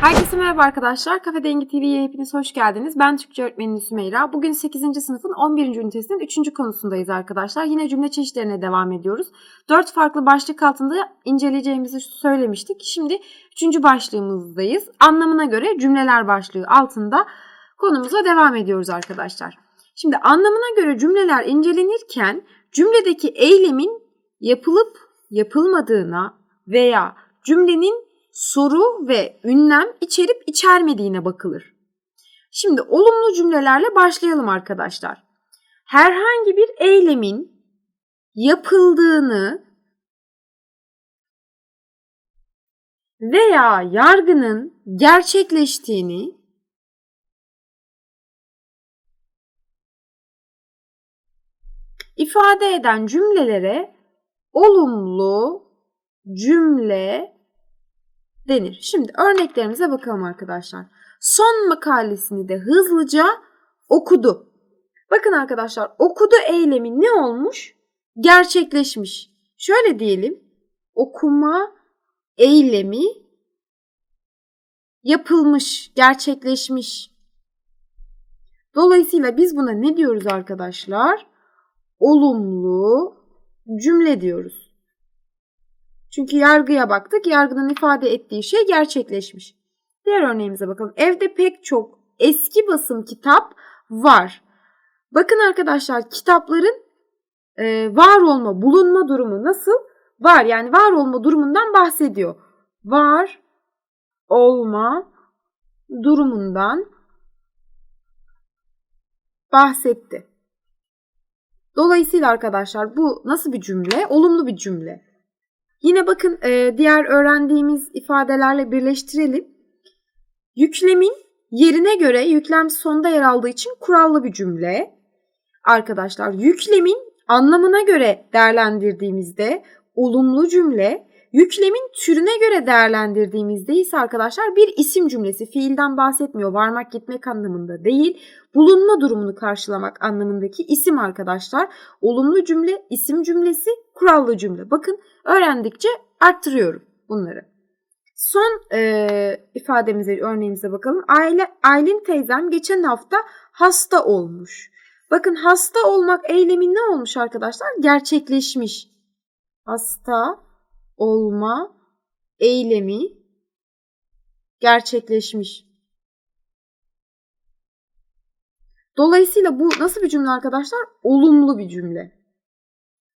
Herkese merhaba arkadaşlar. Kafe Dengi TV'ye hepiniz hoş geldiniz. Ben Türkçe öğretmeniniz Sümeyra. Bugün 8. sınıfın 11. ünitesinin 3. konusundayız arkadaşlar. Yine cümle çeşitlerine devam ediyoruz. 4 farklı başlık altında inceleyeceğimizi söylemiştik. Şimdi 3. başlığımızdayız. Anlamına göre cümleler başlığı altında konumuza devam ediyoruz arkadaşlar. Şimdi anlamına göre cümleler incelenirken cümledeki eylemin yapılıp yapılmadığına veya cümlenin soru ve ünlem içerip içermediğine bakılır. Şimdi olumlu cümlelerle başlayalım arkadaşlar. Herhangi bir eylemin yapıldığını veya yargının gerçekleştiğini ifade eden cümlelere olumlu cümle denir. Şimdi örneklerimize bakalım arkadaşlar. Son makalesini de hızlıca okudu. Bakın arkadaşlar okudu eylemi ne olmuş? Gerçekleşmiş. Şöyle diyelim. Okuma eylemi yapılmış, gerçekleşmiş. Dolayısıyla biz buna ne diyoruz arkadaşlar? Olumlu cümle diyoruz. Çünkü yargıya baktık. Yargının ifade ettiği şey gerçekleşmiş. Diğer örneğimize bakalım. Evde pek çok eski basım kitap var. Bakın arkadaşlar kitapların e, var olma, bulunma durumu nasıl? Var yani var olma durumundan bahsediyor. Var olma durumundan bahsetti. Dolayısıyla arkadaşlar bu nasıl bir cümle? Olumlu bir cümle. Yine bakın e, diğer öğrendiğimiz ifadelerle birleştirelim. Yüklemin yerine göre yüklem sonda yer aldığı için kurallı bir cümle. Arkadaşlar yüklemin anlamına göre değerlendirdiğimizde olumlu cümle, yüklemin türüne göre değerlendirdiğimizde ise arkadaşlar bir isim cümlesi. Fiilden bahsetmiyor. Varmak gitmek anlamında değil. Bulunma durumunu karşılamak anlamındaki isim arkadaşlar. Olumlu cümle, isim cümlesi, kurallı cümle. Bakın öğrendikçe arttırıyorum bunları. Son e, ifademize, örneğimize bakalım. Aile, Aylin teyzem geçen hafta hasta olmuş. Bakın hasta olmak eylemi ne olmuş arkadaşlar? Gerçekleşmiş. Hasta olma eylemi gerçekleşmiş. Dolayısıyla bu nasıl bir cümle arkadaşlar? Olumlu bir cümle.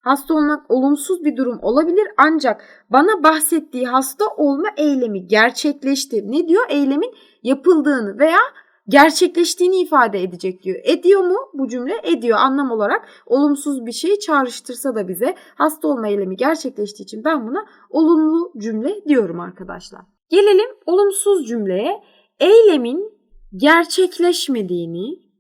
Hasta olmak olumsuz bir durum olabilir ancak bana bahsettiği hasta olma eylemi gerçekleşti. Ne diyor? Eylemin yapıldığını veya gerçekleştiğini ifade edecek diyor. Ediyor mu bu cümle? Ediyor anlam olarak. Olumsuz bir şeyi çağrıştırsa da bize hasta olma eylemi gerçekleştiği için ben buna olumlu cümle diyorum arkadaşlar. Gelelim olumsuz cümleye. Eylemin gerçekleşmediğini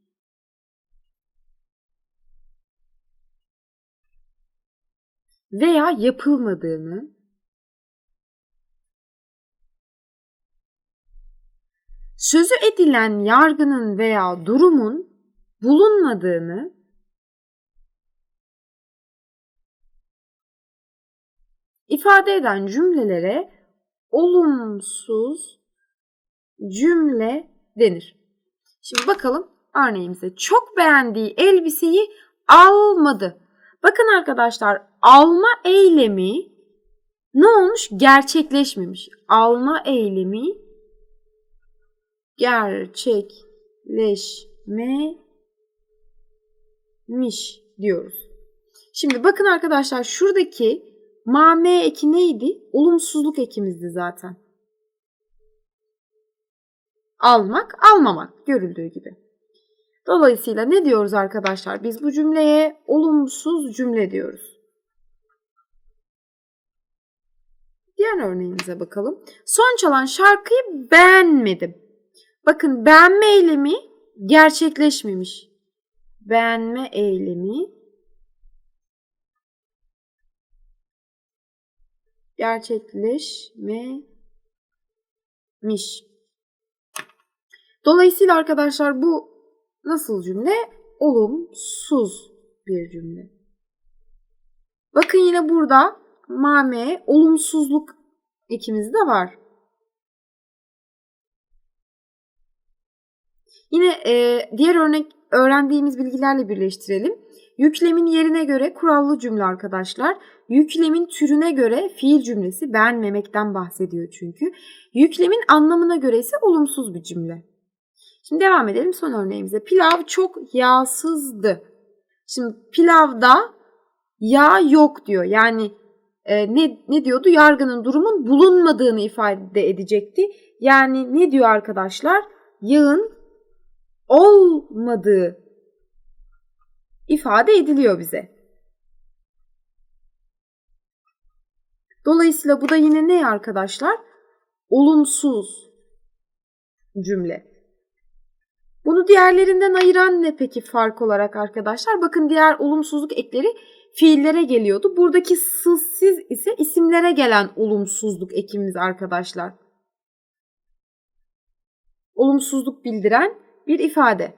veya yapılmadığını sözü edilen yargının veya durumun bulunmadığını ifade eden cümlelere olumsuz cümle denir. Şimdi bakalım örneğimize. Çok beğendiği elbiseyi almadı. Bakın arkadaşlar alma eylemi ne olmuş? Gerçekleşmemiş. Alma eylemi gerçekleşmemiş diyoruz. Şimdi bakın arkadaşlar şuradaki ma me eki neydi? Olumsuzluk ekimizdi zaten. Almak, almamak görüldüğü gibi. Dolayısıyla ne diyoruz arkadaşlar? Biz bu cümleye olumsuz cümle diyoruz. Diğer örneğimize bakalım. Son çalan şarkıyı beğenmedim. Bakın beğenme eylemi gerçekleşmemiş. Beğenme eylemi gerçekleşmemiş. Dolayısıyla arkadaşlar bu nasıl cümle? Olumsuz bir cümle. Bakın yine burada mame olumsuzluk ekimiz de var. Yine e, diğer örnek öğrendiğimiz bilgilerle birleştirelim. Yüklemin yerine göre kurallı cümle arkadaşlar. Yüklemin türüne göre fiil cümlesi beğenmemekten bahsediyor çünkü. Yüklemin anlamına göre ise olumsuz bir cümle. Şimdi devam edelim son örneğimize. Pilav çok yağsızdı. Şimdi pilavda yağ yok diyor. Yani e, ne, ne diyordu? Yargının durumun bulunmadığını ifade edecekti. Yani ne diyor arkadaşlar? Yağın olmadığı ifade ediliyor bize. Dolayısıyla bu da yine ne arkadaşlar? Olumsuz cümle. Bunu diğerlerinden ayıran ne peki fark olarak arkadaşlar? Bakın diğer olumsuzluk ekleri fiillere geliyordu. Buradaki sızsiz ise isimlere gelen olumsuzluk ekimiz arkadaşlar. Olumsuzluk bildiren bir ifade.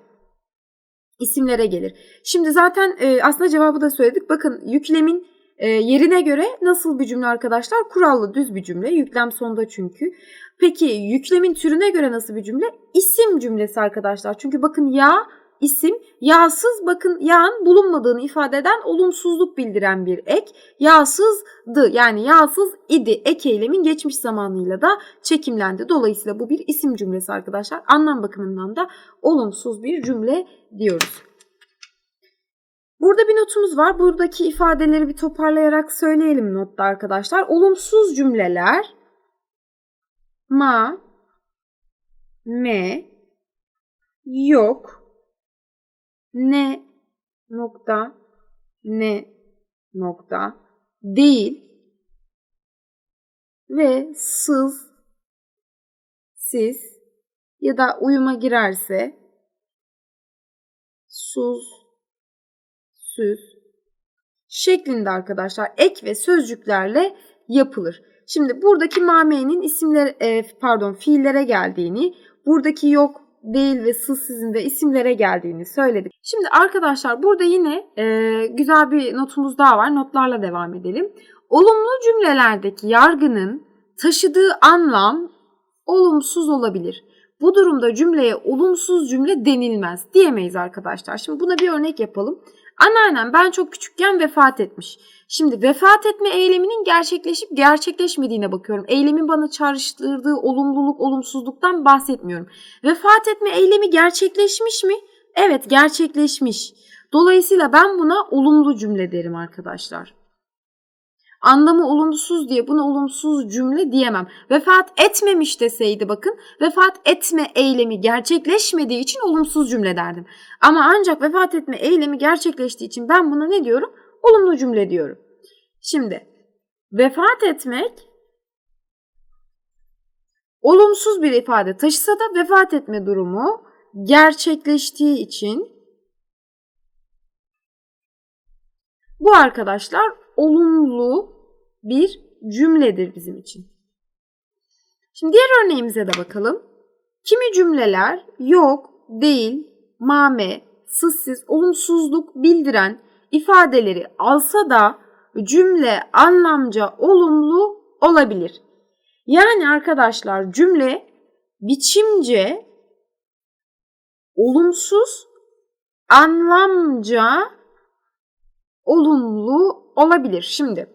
İsimlere gelir. Şimdi zaten e, aslında cevabı da söyledik. Bakın yüklemin e, yerine göre nasıl bir cümle arkadaşlar? Kurallı düz bir cümle. Yüklem sonda çünkü. Peki yüklemin türüne göre nasıl bir cümle? İsim cümlesi arkadaşlar. Çünkü bakın ya isim yağsız bakın yağın bulunmadığını ifade eden olumsuzluk bildiren bir ek. Yağsızdı yani yağsız idi ek eylemin geçmiş zamanıyla da çekimlendi. Dolayısıyla bu bir isim cümlesi arkadaşlar. Anlam bakımından da olumsuz bir cümle diyoruz. Burada bir notumuz var. Buradaki ifadeleri bir toparlayarak söyleyelim notta arkadaşlar. Olumsuz cümleler ma, me, yok, ne nokta, ne nokta, değil ve sız, siz ya da uyuma girerse suz, süz şeklinde arkadaşlar ek ve sözcüklerle yapılır. Şimdi buradaki mame'nin isimler e, pardon fiillere geldiğini, buradaki yok değil ve sız sizin de isimlere geldiğini söyledik. Şimdi arkadaşlar burada yine e, güzel bir notumuz daha var. Notlarla devam edelim. Olumlu cümlelerdeki yargının taşıdığı anlam olumsuz olabilir. Bu durumda cümleye olumsuz cümle denilmez diyemeyiz arkadaşlar. Şimdi buna bir örnek yapalım. Anneannem ben çok küçükken vefat etmiş. Şimdi vefat etme eyleminin gerçekleşip gerçekleşmediğine bakıyorum. Eylemin bana çağrıştırdığı olumluluk, olumsuzluktan bahsetmiyorum. Vefat etme eylemi gerçekleşmiş mi? Evet, gerçekleşmiş. Dolayısıyla ben buna olumlu cümle derim arkadaşlar. Anlamı olumsuz diye buna olumsuz cümle diyemem. Vefat etmemiş deseydi bakın vefat etme eylemi gerçekleşmediği için olumsuz cümle derdim. Ama ancak vefat etme eylemi gerçekleştiği için ben buna ne diyorum? Olumlu cümle diyorum. Şimdi vefat etmek olumsuz bir ifade taşısa da vefat etme durumu gerçekleştiği için bu arkadaşlar olumlu bir cümledir bizim için. Şimdi diğer örneğimize de bakalım. Kimi cümleler yok, değil, mame, sızsız, olumsuzluk bildiren ifadeleri alsa da cümle anlamca olumlu olabilir. Yani arkadaşlar cümle biçimce olumsuz, anlamca olumlu olabilir. Şimdi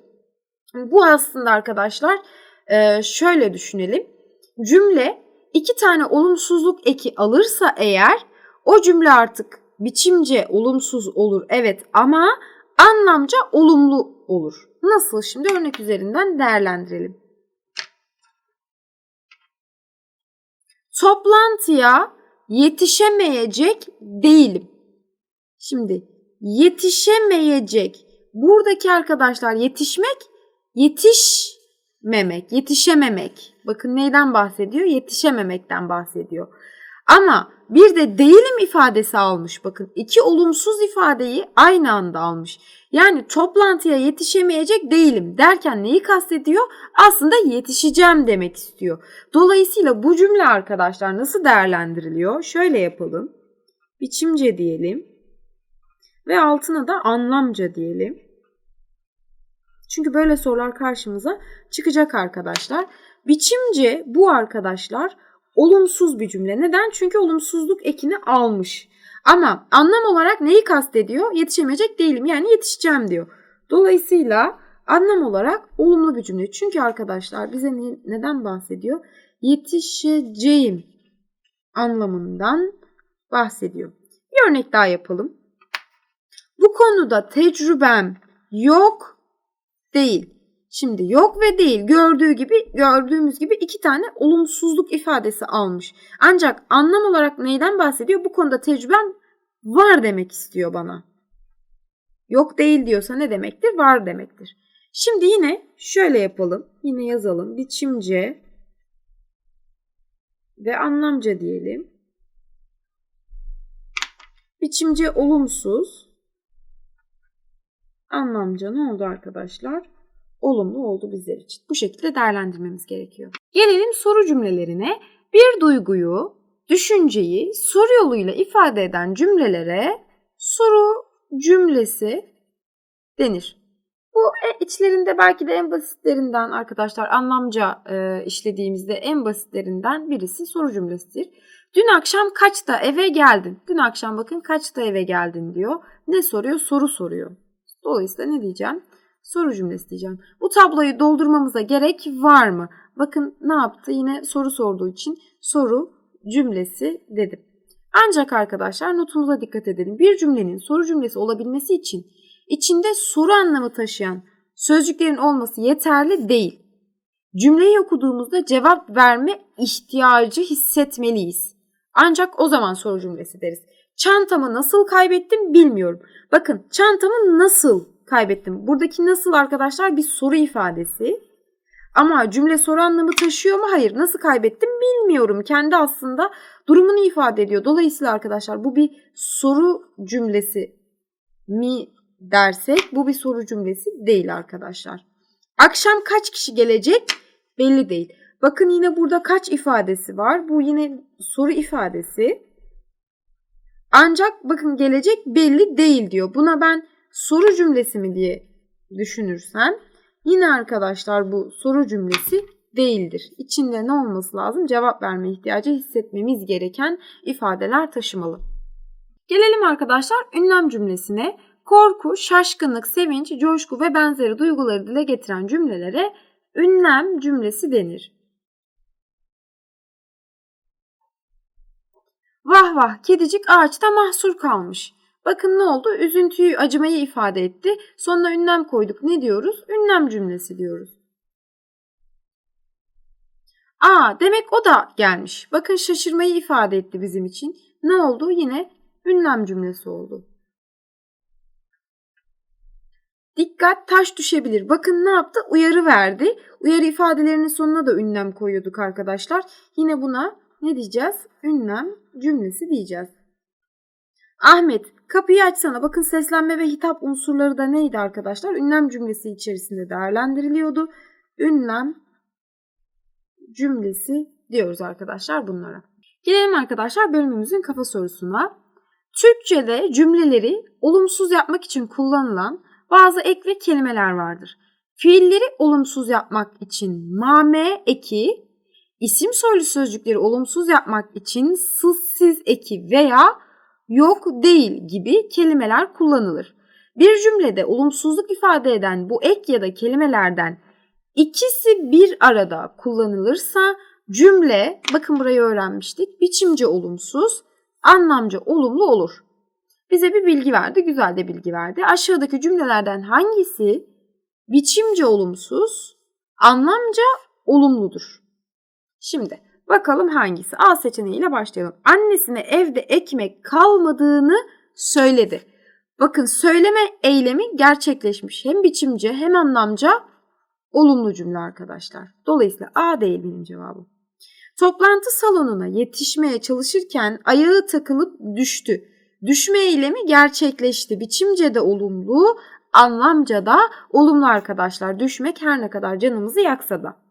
bu aslında arkadaşlar e, şöyle düşünelim. Cümle iki tane olumsuzluk eki alırsa eğer o cümle artık biçimce olumsuz olur evet ama anlamca olumlu olur. Nasıl şimdi örnek üzerinden değerlendirelim. Toplantıya yetişemeyecek değilim. Şimdi yetişemeyecek. Buradaki arkadaşlar yetişmek yetişmemek, yetişememek. Bakın neyden bahsediyor? Yetişememekten bahsediyor. Ama bir de değilim ifadesi almış. Bakın iki olumsuz ifadeyi aynı anda almış. Yani toplantıya yetişemeyecek değilim derken neyi kastediyor? Aslında yetişeceğim demek istiyor. Dolayısıyla bu cümle arkadaşlar nasıl değerlendiriliyor? Şöyle yapalım. Biçimce diyelim. Ve altına da anlamca diyelim. Çünkü böyle sorular karşımıza çıkacak arkadaşlar. Biçimce bu arkadaşlar olumsuz bir cümle. Neden? Çünkü olumsuzluk ekini almış. Ama anlam olarak neyi kastediyor? Yetişemeyecek değilim. Yani yetişeceğim diyor. Dolayısıyla anlam olarak olumlu bir cümle. Çünkü arkadaşlar bize ne- neden bahsediyor? Yetişeceğim anlamından bahsediyor. Bir örnek daha yapalım. Bu konuda tecrübem yok değil. Şimdi yok ve değil gördüğü gibi gördüğümüz gibi iki tane olumsuzluk ifadesi almış. Ancak anlam olarak neyden bahsediyor? Bu konuda tecrübem var demek istiyor bana. Yok değil diyorsa ne demektir? Var demektir. Şimdi yine şöyle yapalım. Yine yazalım. Biçimce ve anlamca diyelim. Biçimce olumsuz. Anlamca ne oldu arkadaşlar? Olumlu oldu bizler için. Bu şekilde değerlendirmemiz gerekiyor. Gelelim soru cümlelerine. Bir duyguyu, düşünceyi soru yoluyla ifade eden cümlelere soru cümlesi denir. Bu e, içlerinde belki de en basitlerinden arkadaşlar anlamca e, işlediğimizde en basitlerinden birisi soru cümlesidir. Dün akşam kaçta eve geldin? Dün akşam bakın kaçta eve geldin diyor. Ne soruyor? Soru soruyor. Dolayısıyla ne diyeceğim? Soru cümlesi diyeceğim. Bu tabloyu doldurmamıza gerek var mı? Bakın ne yaptı? Yine soru sorduğu için soru cümlesi dedim. Ancak arkadaşlar notumuza dikkat edelim. Bir cümlenin soru cümlesi olabilmesi için içinde soru anlamı taşıyan sözcüklerin olması yeterli değil. Cümleyi okuduğumuzda cevap verme ihtiyacı hissetmeliyiz. Ancak o zaman soru cümlesi deriz. Çantamı nasıl kaybettim bilmiyorum. Bakın çantamı nasıl kaybettim? Buradaki nasıl arkadaşlar bir soru ifadesi. Ama cümle soru anlamı taşıyor mu? Hayır. Nasıl kaybettim bilmiyorum. Kendi aslında durumunu ifade ediyor. Dolayısıyla arkadaşlar bu bir soru cümlesi mi dersek bu bir soru cümlesi değil arkadaşlar. Akşam kaç kişi gelecek belli değil. Bakın yine burada kaç ifadesi var. Bu yine soru ifadesi. Ancak bakın gelecek belli değil diyor. Buna ben soru cümlesi mi diye düşünürsem yine arkadaşlar bu soru cümlesi değildir. İçinde ne olması lazım? Cevap verme ihtiyacı hissetmemiz gereken ifadeler taşımalı. Gelelim arkadaşlar ünlem cümlesine. Korku, şaşkınlık, sevinç, coşku ve benzeri duyguları dile getiren cümlelere ünlem cümlesi denir. Vah vah kedicik ağaçta mahsur kalmış. Bakın ne oldu? Üzüntüyü, acımayı ifade etti. Sonuna ünlem koyduk. Ne diyoruz? Ünlem cümlesi diyoruz. Aa demek o da gelmiş. Bakın şaşırmayı ifade etti bizim için. Ne oldu? Yine ünlem cümlesi oldu. Dikkat taş düşebilir. Bakın ne yaptı? Uyarı verdi. Uyarı ifadelerinin sonuna da ünlem koyuyorduk arkadaşlar. Yine buna ne diyeceğiz? Ünlem cümlesi diyeceğiz. Ahmet kapıyı açsana. Bakın seslenme ve hitap unsurları da neydi arkadaşlar? Ünlem cümlesi içerisinde değerlendiriliyordu. Ünlem cümlesi diyoruz arkadaşlar bunlara. Gelelim arkadaşlar bölümümüzün kafa sorusuna. Türkçe'de cümleleri olumsuz yapmak için kullanılan bazı ek ve kelimeler vardır. Fiilleri olumsuz yapmak için mame eki, isim soylu sözcükleri olumsuz yapmak için sızsiz eki veya yok değil gibi kelimeler kullanılır. Bir cümlede olumsuzluk ifade eden bu ek ya da kelimelerden ikisi bir arada kullanılırsa cümle, bakın burayı öğrenmiştik, biçimce olumsuz, anlamca olumlu olur. Bize bir bilgi verdi, güzel de bilgi verdi. Aşağıdaki cümlelerden hangisi biçimce olumsuz, anlamca olumludur? Şimdi bakalım hangisi? A seçeneğiyle başlayalım. Annesine evde ekmek kalmadığını söyledi. Bakın söyleme eylemi gerçekleşmiş. Hem biçimce hem anlamca olumlu cümle arkadaşlar. Dolayısıyla A değil benim cevabım. Toplantı salonuna yetişmeye çalışırken ayağı takılıp düştü. Düşme eylemi gerçekleşti. Biçimce de olumlu, anlamca da olumlu arkadaşlar. Düşmek her ne kadar canımızı yaksa da.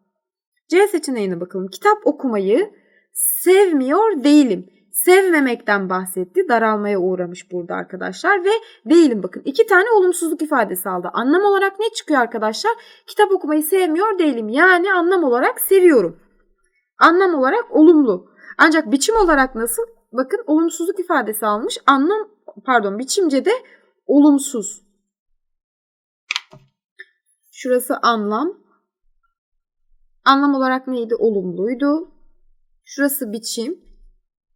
C seçeneğine bakalım. Kitap okumayı sevmiyor değilim. Sevmemekten bahsetti. Daralmaya uğramış burada arkadaşlar ve değilim bakın. iki tane olumsuzluk ifadesi aldı. Anlam olarak ne çıkıyor arkadaşlar? Kitap okumayı sevmiyor değilim. Yani anlam olarak seviyorum. Anlam olarak olumlu. Ancak biçim olarak nasıl? Bakın olumsuzluk ifadesi almış. Anlam pardon biçimce de olumsuz. Şurası anlam. Anlam olarak neydi? Olumluydu. Şurası biçim.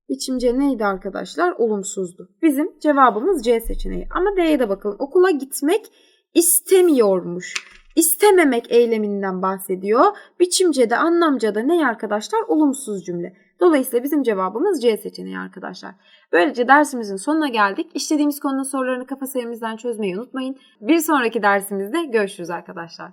Biçimce neydi arkadaşlar? Olumsuzdu. Bizim cevabımız C seçeneği. Ama D'ye de bakalım. Okula gitmek istemiyormuş. İstememek eyleminden bahsediyor. Biçimce de anlamca da ne arkadaşlar? Olumsuz cümle. Dolayısıyla bizim cevabımız C seçeneği arkadaşlar. Böylece dersimizin sonuna geldik. İşlediğimiz konunun sorularını kafa sayımızdan çözmeyi unutmayın. Bir sonraki dersimizde görüşürüz arkadaşlar.